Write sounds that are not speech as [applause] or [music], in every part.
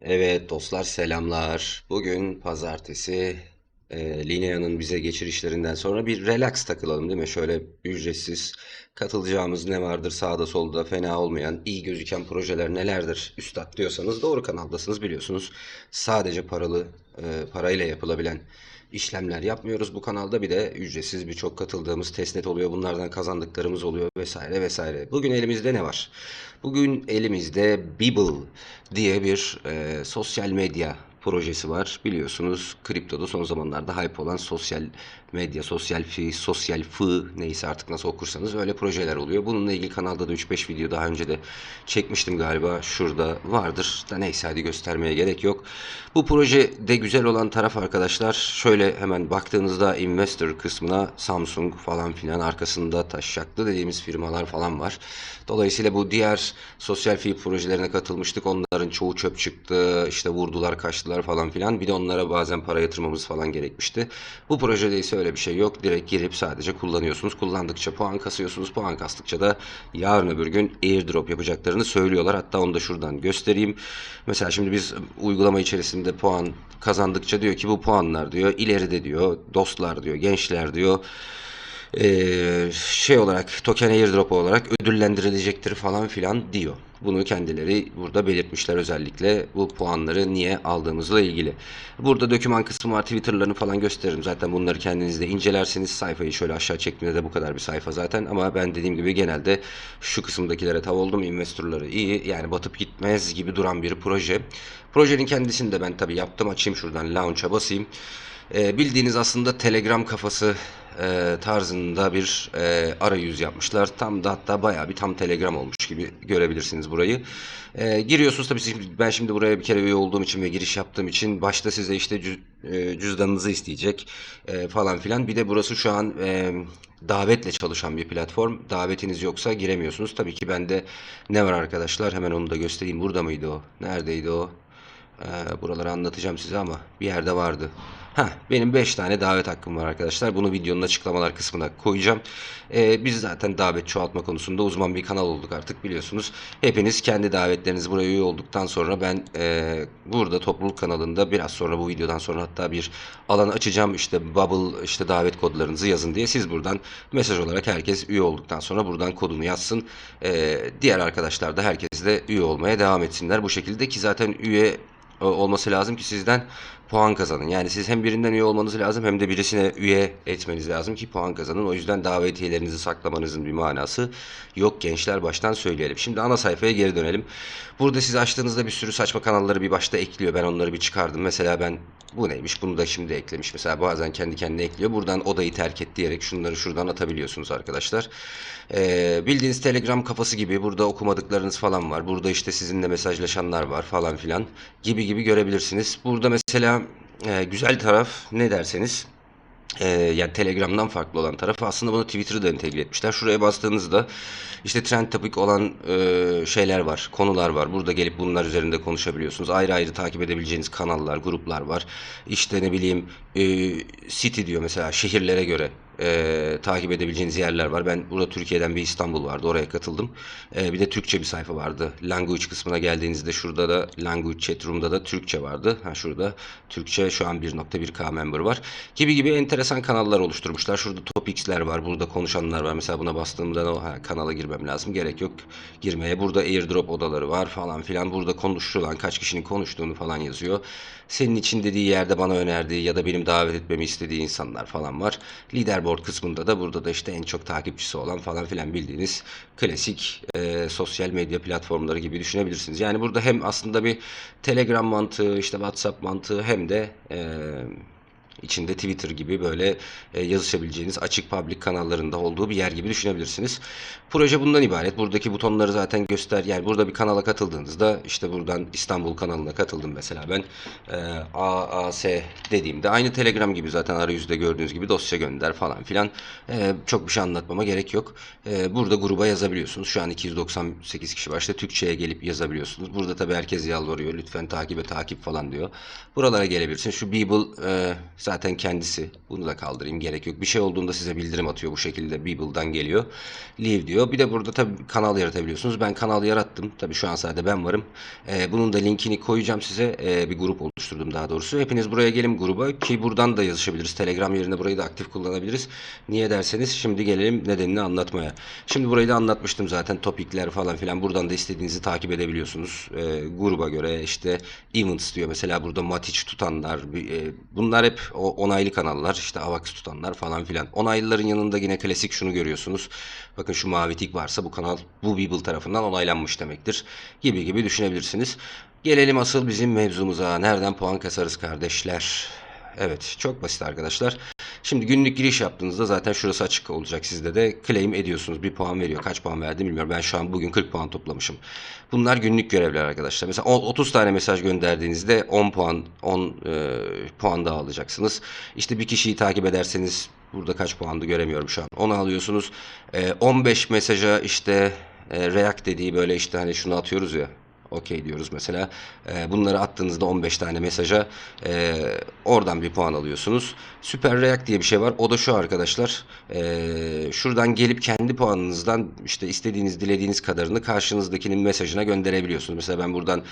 Evet dostlar selamlar. Bugün pazartesi e, Linea'nın bize geçirişlerinden sonra bir relax takılalım değil mi? Şöyle ücretsiz katılacağımız ne vardır sağda solda fena olmayan iyi gözüken projeler nelerdir üstad diyorsanız doğru kanaldasınız biliyorsunuz. Sadece paralı e, parayla yapılabilen işlemler yapmıyoruz bu kanalda. Bir de ücretsiz birçok katıldığımız testnet oluyor. Bunlardan kazandıklarımız oluyor vesaire vesaire. Bugün elimizde ne var? Bugün elimizde Bibble diye bir e, sosyal medya projesi var. Biliyorsunuz kriptoda son zamanlarda hype olan sosyal medya, sosyal fi, sosyal fı neyse artık nasıl okursanız öyle projeler oluyor. Bununla ilgili kanalda da 3-5 video daha önce de çekmiştim galiba. Şurada vardır. Da neyse hadi göstermeye gerek yok. Bu projede güzel olan taraf arkadaşlar şöyle hemen baktığınızda investor kısmına Samsung falan filan arkasında taşacaklı dediğimiz firmalar falan var. Dolayısıyla bu diğer sosyal fi projelerine katılmıştık. Onların çoğu çöp çıktı. işte vurdular, kaçtılar falan filan. Bir de onlara bazen para yatırmamız falan gerekmişti. Bu projede ise öyle bir şey yok. Direkt girip sadece kullanıyorsunuz. Kullandıkça puan kasıyorsunuz. Puan kastıkça da yarın öbür gün airdrop yapacaklarını söylüyorlar. Hatta onu da şuradan göstereyim. Mesela şimdi biz uygulama içerisinde puan kazandıkça diyor ki bu puanlar diyor ileride diyor dostlar diyor gençler diyor eee, şey olarak token airdrop olarak ödüllendirilecektir falan filan diyor. Bunu kendileri burada belirtmişler özellikle bu puanları niye aldığımızla ilgili. Burada doküman kısmı var Twitter'larını falan gösteririm. Zaten bunları kendiniz de incelersiniz. Sayfayı şöyle aşağı çektiğinde de bu kadar bir sayfa zaten. Ama ben dediğim gibi genelde şu kısımdakilere tav oldum. Investorları iyi yani batıp gitmez gibi duran bir proje. Projenin kendisini de ben tabii yaptım. Açayım şuradan launch'a basayım. Ee, bildiğiniz aslında Telegram kafası e, tarzında bir e, arayüz yapmışlar. Tam da hatta bayağı bir tam Telegram olmuş gibi görebilirsiniz burayı. E, giriyorsunuz tabii siz- ben şimdi buraya bir kere üye olduğum için ve giriş yaptığım için başta size işte cüz- e, cüzdanınızı isteyecek e, falan filan. Bir de burası şu an e, davetle çalışan bir platform. Davetiniz yoksa giremiyorsunuz. Tabii ki bende ne var arkadaşlar? Hemen onu da göstereyim. Burada mıydı o? Neredeydi o? Ee, buraları anlatacağım size ama bir yerde vardı. Ha, benim 5 tane davet hakkım var arkadaşlar. Bunu videonun açıklamalar kısmına koyacağım. Ee, biz zaten davet çoğaltma konusunda uzman bir kanal olduk artık biliyorsunuz. Hepiniz kendi davetlerinizi buraya üye olduktan sonra ben e, burada topluluk kanalında biraz sonra bu videodan sonra hatta bir alan açacağım. İşte Bubble işte davet kodlarınızı yazın diye. Siz buradan mesaj olarak herkes üye olduktan sonra buradan kodunu yazsın. Ee, diğer arkadaşlar da herkes de üye olmaya devam etsinler. Bu şekilde ki zaten üye e, olması lazım ki sizden puan kazanın. Yani siz hem birinden üye olmanız lazım hem de birisine üye etmeniz lazım ki puan kazanın. O yüzden davetiyelerinizi saklamanızın bir manası yok gençler baştan söyleyelim. Şimdi ana sayfaya geri dönelim. Burada siz açtığınızda bir sürü saçma kanalları bir başta ekliyor. Ben onları bir çıkardım. Mesela ben bu neymiş bunu da şimdi eklemiş. Mesela bazen kendi kendine ekliyor. Buradan odayı terk et diyerek şunları şuradan atabiliyorsunuz arkadaşlar. Ee, bildiğiniz Telegram kafası gibi burada okumadıklarınız falan var. Burada işte sizinle mesajlaşanlar var falan filan gibi gibi görebilirsiniz. Burada mesela e, güzel taraf ne derseniz e, yani Telegram'dan farklı olan tarafı aslında bunu Twitter'da da entegre etmişler. Şuraya bastığınızda işte trend topic olan e, şeyler var, konular var. Burada gelip bunlar üzerinde konuşabiliyorsunuz. Ayrı ayrı takip edebileceğiniz kanallar, gruplar var. İşte ne bileyim e, city diyor mesela şehirlere göre e, takip edebileceğiniz yerler var. Ben burada Türkiye'den bir İstanbul vardı. Oraya katıldım. E, bir de Türkçe bir sayfa vardı. Language kısmına geldiğinizde şurada da Language Chat Room'da da Türkçe vardı. Ha şurada Türkçe şu an 1.1k member var. Gibi gibi enteresan kanallar oluşturmuşlar. Şurada topics'ler var. Burada konuşanlar var. Mesela buna bastığımda o ha, kanala girmem lazım. Gerek yok girmeye. Burada airdrop odaları var falan filan. Burada konuşulan kaç kişinin konuştuğunu falan yazıyor. Senin için dediği yerde bana önerdiği ya da benim davet etmemi istediği insanlar falan var. Leaderboard kısmında da burada da işte en çok takipçisi olan falan filan bildiğiniz klasik e, sosyal medya platformları gibi düşünebilirsiniz. Yani burada hem aslında bir Telegram mantığı, işte WhatsApp mantığı hem de e, içinde Twitter gibi böyle e, yazışabileceğiniz açık public kanallarında olduğu bir yer gibi düşünebilirsiniz. Proje bundan ibaret. Buradaki butonları zaten göster. Yani burada bir kanala katıldığınızda işte buradan İstanbul kanalına katıldım mesela ben. E, AAS dediğimde aynı Telegram gibi zaten arayüzde gördüğünüz gibi dosya gönder falan filan. E, çok bir şey anlatmama gerek yok. E, burada gruba yazabiliyorsunuz. Şu an 298 kişi var. İşte Türkçe'ye gelip yazabiliyorsunuz. Burada tabii herkes yalvarıyor. Lütfen takibe takip falan diyor. Buralara gelebilirsin. Şu Beeple e, zaten kendisi. Bunu da kaldırayım gerek yok. Bir şey olduğunda size bildirim atıyor bu şekilde. Beeble'dan geliyor. Leave diyor. Bir de burada tabii kanal yaratabiliyorsunuz. Ben kanal yarattım. Tabii şu an sadece ben varım. Ee, bunun da linkini koyacağım size. Ee, bir grup oluşturdum daha doğrusu. Hepiniz buraya gelin gruba ki buradan da yazışabiliriz. Telegram yerine burayı da aktif kullanabiliriz. Niye derseniz şimdi gelelim nedenini anlatmaya. Şimdi burayı da anlatmıştım zaten. Topikler falan filan. Buradan da istediğinizi takip edebiliyorsunuz. Ee, gruba göre işte events diyor. Mesela burada Matic tutanlar. e, bunlar hep o onaylı kanallar. İşte Avax tutanlar falan filan. Onaylıların yanında yine klasik şunu görüyorsunuz. Bakın şu mavi tik varsa bu kanal bu Beeple tarafından onaylanmış demektir. Gibi gibi düşünebilirsiniz. Gelelim asıl bizim mevzumuza. Nereden puan kasarız kardeşler? Evet çok basit arkadaşlar. Şimdi günlük giriş yaptığınızda zaten şurası açık olacak sizde de claim ediyorsunuz. Bir puan veriyor. Kaç puan verdi bilmiyorum. Ben şu an bugün 40 puan toplamışım. Bunlar günlük görevler arkadaşlar. Mesela o- 30 tane mesaj gönderdiğinizde 10 puan 10 e, puan daha alacaksınız. İşte bir kişiyi takip ederseniz burada kaç puandı göremiyorum şu an. Onu alıyorsunuz. E, 15 mesaja işte e, react dediği böyle işte hani şunu atıyoruz ya okey diyoruz mesela. Ee, bunları attığınızda 15 tane mesaja e, oradan bir puan alıyorsunuz. Super React diye bir şey var. O da şu arkadaşlar. Ee, şuradan gelip kendi puanınızdan işte istediğiniz, dilediğiniz kadarını karşınızdakinin mesajına gönderebiliyorsunuz. Mesela ben buradan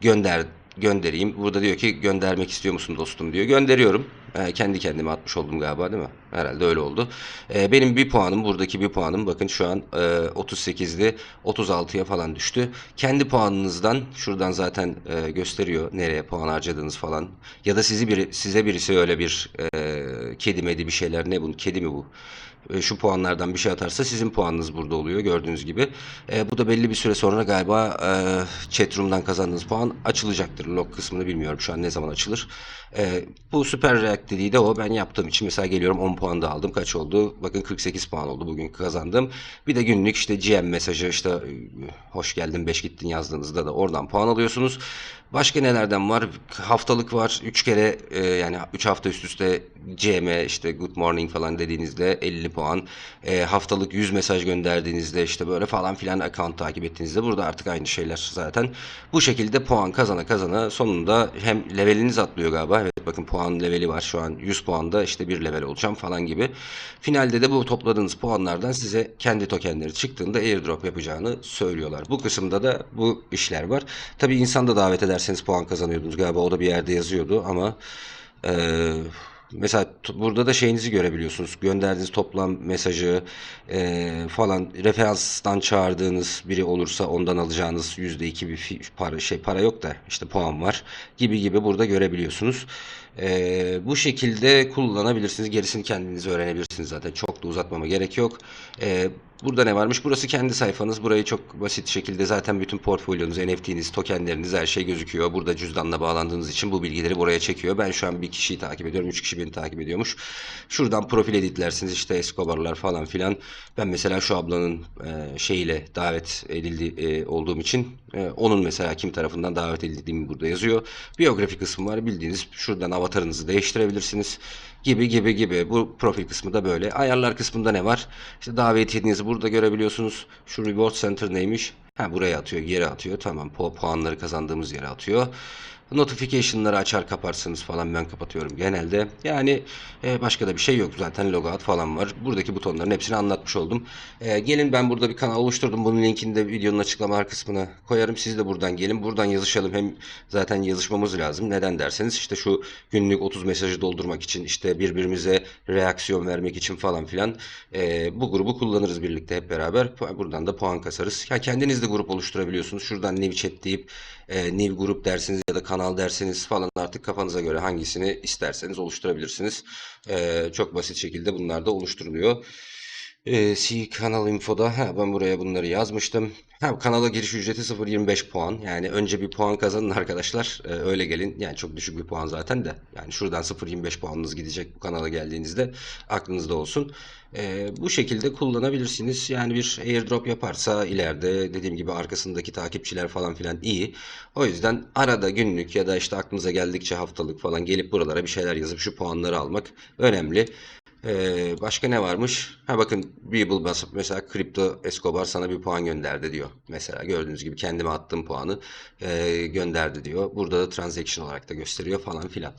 gönder göndereyim. Burada diyor ki göndermek istiyor musun dostum diyor. Gönderiyorum. Ee, kendi kendime atmış oldum galiba değil mi? Herhalde öyle oldu. Ee, benim bir puanım buradaki bir puanım bakın şu an e, 38'di 36'ya falan düştü. Kendi puanınızdan şuradan zaten e, gösteriyor nereye puan harcadığınız falan. Ya da sizi biri, size birisi öyle bir e, kedi medi bir şeyler ne bu kedi mi bu? E, şu puanlardan bir şey atarsa sizin puanınız burada oluyor gördüğünüz gibi. E, bu da belli bir süre sonra galiba e, chatroom'dan kazandığınız puan açılacaktır. Log kısmını bilmiyorum şu an ne zaman açılır. E, bu Super React dediği de o. Ben yaptığım için mesela geliyorum 10 puan da aldım. Kaç oldu? Bakın 48 puan oldu bugün kazandım. Bir de günlük işte GM mesajı işte e, hoş geldin 5 gittin yazdığınızda da oradan puan alıyorsunuz. Başka nelerden var? Haftalık var. 3 kere e, yani 3 hafta üst üste GM işte good morning falan dediğinizde 50 puan. E, haftalık 100 mesaj gönderdiğinizde işte böyle falan filan account takip ettiğinizde burada artık aynı şeyler zaten. Bu şekilde puan kazana kazana sonunda hem leveliniz atlıyor galiba. Evet bakın puan leveli var şu an 100 puanda işte bir level olacağım falan gibi. Finalde de bu topladığınız puanlardan size kendi tokenleri çıktığında airdrop yapacağını söylüyorlar. Bu kısımda da bu işler var. Tabii insan da davet ederseniz puan kazanıyordunuz galiba o da bir yerde yazıyordu ama eee Mesela burada da şeyinizi görebiliyorsunuz. Gönderdiğiniz toplam mesajı eee, falan referanstan çağırdığınız biri olursa ondan alacağınız %2 bir fi- para şey para yok da işte puan var gibi gibi burada görebiliyorsunuz. Eee, bu şekilde kullanabilirsiniz. Gerisini kendiniz öğrenebilirsiniz zaten. Çok da uzatmama gerek yok. Eee, burada ne varmış? Burası kendi sayfanız. Burayı çok basit şekilde zaten bütün portfolyonuz, NFT'niz, tokenleriniz her şey gözüküyor. Burada cüzdanla bağlandığınız için bu bilgileri buraya çekiyor. Ben şu an bir kişiyi takip ediyorum. Üç kişi beni takip ediyormuş. Şuradan profil editlersiniz. işte Escobar'lar falan filan. Ben mesela şu ablanın e, şeyiyle davet edildi e, olduğum için e, onun mesela kim tarafından davet edildiğimi burada yazıyor. Biyografi kısmı var. Bildiğiniz şuradan avatarınızı değiştirebilirsiniz gibi gibi gibi. Bu profil kısmı da böyle. Ayarlar kısmında ne var? İşte davetiyenizi burada görebiliyorsunuz. Şu reward center neymiş? Ha buraya atıyor, geri atıyor. Tamam. pu- puanları kazandığımız yere atıyor. Notification'ları açar kaparsınız falan ben kapatıyorum genelde. Yani e, başka da bir şey yok zaten logout falan var. Buradaki butonların hepsini anlatmış oldum. E, gelin ben burada bir kanal oluşturdum. Bunun linkini de videonun açıklamalar kısmına koyarım. Siz de buradan gelin. Buradan yazışalım. Hem zaten yazışmamız lazım. Neden derseniz işte şu günlük 30 mesajı doldurmak için işte birbirimize reaksiyon vermek için falan filan e, bu grubu kullanırız birlikte hep beraber. Buradan da puan kasarız. Ya kendiniz de grup oluşturabiliyorsunuz. Şuradan new chat deyip e, new grup dersiniz ya da kanal derseniz falan artık kafanıza göre hangisini isterseniz oluşturabilirsiniz. E, çok basit şekilde bunlar da oluşturuluyor. E, C kanal infoda ha, ben buraya bunları yazmıştım. Ha, kanala giriş ücreti 0.25 puan. Yani önce bir puan kazanın arkadaşlar. E, öyle gelin. Yani çok düşük bir puan zaten de. Yani şuradan 0.25 puanınız gidecek bu kanala geldiğinizde aklınızda olsun. E, bu şekilde kullanabilirsiniz. Yani bir airdrop yaparsa ileride dediğim gibi arkasındaki takipçiler falan filan iyi. O yüzden arada günlük ya da işte aklınıza geldikçe haftalık falan gelip buralara bir şeyler yazıp şu puanları almak önemli. Ee, başka ne varmış? Ha bakın Beeple basıp mesela Crypto Escobar sana bir puan gönderdi diyor. Mesela gördüğünüz gibi kendime attığım puanı e, gönderdi diyor. Burada da transaction olarak da gösteriyor falan filan.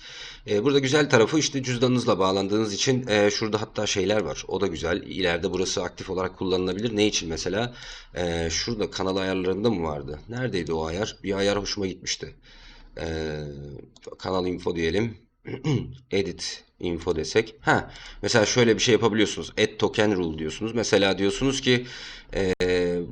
E, burada güzel tarafı işte cüzdanınızla bağlandığınız için e, şurada hatta şeyler var. O da güzel. İleride burası aktif olarak kullanılabilir. Ne için mesela? E, şurada kanal ayarlarında mı vardı? Neredeydi o ayar? Bir ayar hoşuma gitmişti. E, kanal info diyelim. [clears throat] Edit info desek. Ha, mesela şöyle bir şey yapabiliyorsunuz. Add token rule diyorsunuz. Mesela diyorsunuz ki e,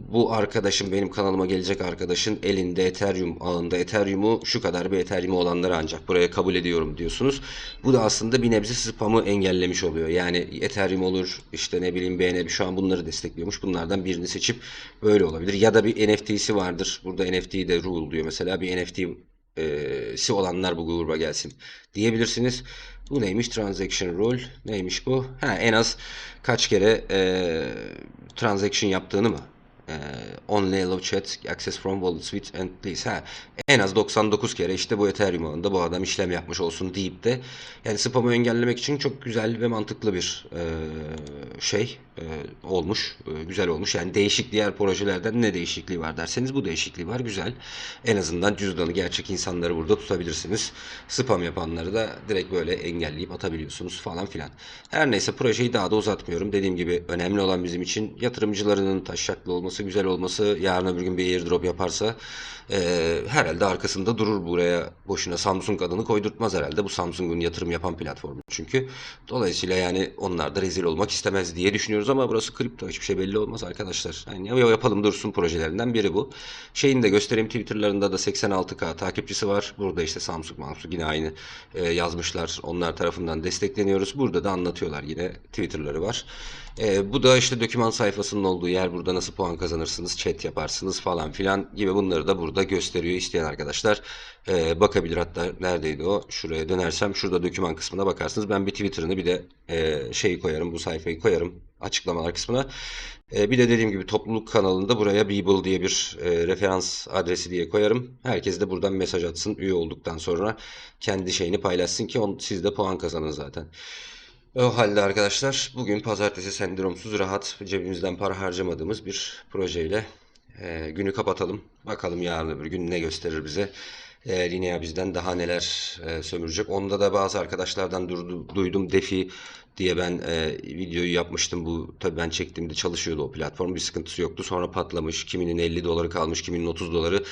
bu arkadaşın benim kanalıma gelecek arkadaşın elinde Ethereum ağında Ethereum'u şu kadar bir Ethereum olanları ancak buraya kabul ediyorum diyorsunuz. Bu da aslında bir nebze spamı engellemiş oluyor. Yani Ethereum olur işte ne bileyim BNB şu an bunları destekliyormuş. Bunlardan birini seçip böyle olabilir. Ya da bir NFT'si vardır. Burada NFT'yi de rule diyor mesela. Bir NFT si olanlar bu gruba gelsin diyebilirsiniz. Bu neymiş? Transaction rule. Neymiş bu? Ha, en az kaç kere e, transaction yaptığını mı? E, allow chat access from wallet suite and please. Ha, en az 99 kere işte bu Ethereum ağında bu adam işlem yapmış olsun deyip de yani spamı engellemek için çok güzel ve mantıklı bir e, şey e, olmuş. E, güzel olmuş. Yani değişik diğer projelerden ne değişikliği var derseniz bu değişikliği var. Güzel. En azından cüzdanı gerçek insanları burada tutabilirsiniz. Spam yapanları da direkt böyle engelleyip atabiliyorsunuz falan filan. Her neyse projeyi daha da uzatmıyorum. Dediğim gibi önemli olan bizim için yatırımcılarının taşaklı olması, güzel olması. Yarın öbür gün bir airdrop yaparsa e, herhalde arkasında durur buraya. Boşuna Samsung adını koydurtmaz herhalde. Bu Samsung'un yatırım yapan platformu çünkü. Dolayısıyla yani onlar da rezil olmak istemez diye düşünüyoruz ama burası kripto. Hiçbir şey belli olmaz arkadaşlar. Yani ya- yapalım dursun projelerinden biri bu. Şeyini de göstereyim Twitter'larında da 86k takipçisi var. Burada işte Samsung Samsung yine aynı e, yazmışlar. Onlar tarafından destekleniyoruz. Burada da anlatıyorlar yine Twitter'ları var. E, bu da işte doküman sayfasının olduğu yer. Burada nasıl puan kazanırsınız, chat yaparsınız falan filan gibi bunları da burada gösteriyor isteyen arkadaşlar. e, bakabilir hatta neredeydi o? Şuraya dönersem şurada doküman kısmına bakarsınız. Ben bir Twitter'ını bir de e, şeyi koyarım, bu sayfayı koyarım açıklamalar kısmına. E, bir de dediğim gibi topluluk kanalında buraya Beeple diye bir e, referans adresi diye koyarım. Herkes de buradan mesaj atsın üye olduktan sonra kendi şeyini paylaşsın ki on, siz de puan kazanın zaten. O halde arkadaşlar bugün pazartesi sendromsuz rahat cebimizden para harcamadığımız bir projeyle e, günü kapatalım. Bakalım yarın öbür gün ne gösterir bize. E, Linea bizden daha neler e, sömürecek. Onda da bazı arkadaşlardan durdu- duydum defi diye ben e, videoyu yapmıştım. Bu tabii ben çektiğimde çalışıyordu o platform. Bir sıkıntısı yoktu. Sonra patlamış. Kiminin 50 doları kalmış, kiminin 30 doları.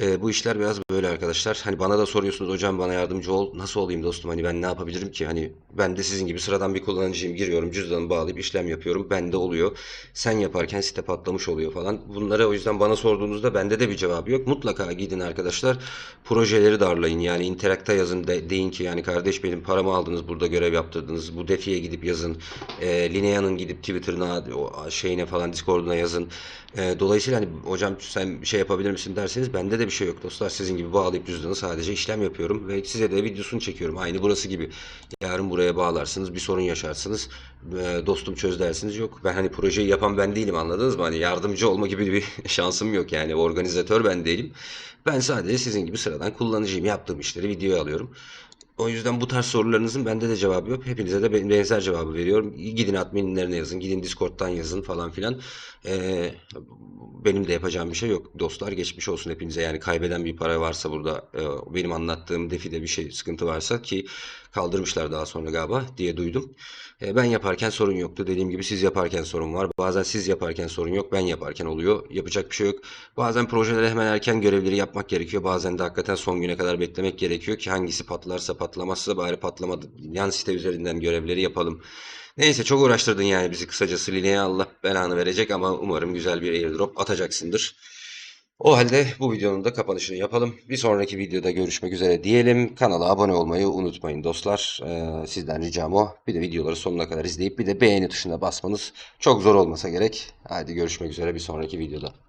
E, bu işler biraz böyle arkadaşlar. Hani bana da soruyorsunuz hocam bana yardımcı ol. Nasıl olayım dostum? Hani ben ne yapabilirim ki? Hani ben de sizin gibi sıradan bir kullanıcıyım. Giriyorum cüzdanı bağlayıp işlem yapıyorum. Bende oluyor. Sen yaparken site patlamış oluyor falan. Bunlara o yüzden bana sorduğunuzda bende de bir cevabı yok. Mutlaka gidin arkadaşlar. Projeleri darlayın. Yani Interact'a yazın de, deyin ki yani kardeş benim paramı aldınız burada görev yaptırdınız. Bu defiye gidip yazın. E, Linea'nın gidip Twitter'ına şeyine falan Discord'una yazın. E, dolayısıyla hani hocam sen şey yapabilir misin derseniz bende de bir şey yok dostlar. Sizin gibi bağlayıp cüzdanı sadece işlem yapıyorum ve size de videosunu çekiyorum. Aynı burası gibi. Yarın buraya bağlarsınız bir sorun yaşarsınız. E, dostum çöz dersiniz yok. Ben hani projeyi yapan ben değilim anladınız mı? Hani yardımcı olma gibi bir [laughs] şansım yok yani. Organizatör ben değilim. Ben sadece sizin gibi sıradan kullanıcıyım. Yaptığım işleri videoya alıyorum. O yüzden bu tarz sorularınızın bende de cevabı yok. Hepinize de ben- benzer cevabı veriyorum. Gidin adminlerine yazın, gidin Discord'dan yazın falan filan. Ee, benim de yapacağım bir şey yok. Dostlar geçmiş olsun hepinize. Yani kaybeden bir para varsa burada e, benim anlattığım defide bir şey sıkıntı varsa ki kaldırmışlar daha sonra galiba diye duydum. E, ben yaparken sorun yoktu. Dediğim gibi siz yaparken sorun var. Bazen siz yaparken sorun yok. Ben yaparken oluyor. Yapacak bir şey yok. Bazen projelere hemen erken görevleri yapmak gerekiyor. Bazen de hakikaten son güne kadar beklemek gerekiyor ki hangisi patlarsa patlamazsa bari patlamadı. Yan site üzerinden görevleri yapalım. Neyse çok uğraştırdın yani bizi kısacası Line'ye Allah belanı verecek ama umarım güzel bir airdrop atacaksındır. O halde bu videonun da kapanışını yapalım. Bir sonraki videoda görüşmek üzere diyelim. Kanala abone olmayı unutmayın dostlar. Ee, sizden ricam o. Bir de videoları sonuna kadar izleyip bir de beğeni tuşuna basmanız çok zor olmasa gerek. Haydi görüşmek üzere bir sonraki videoda.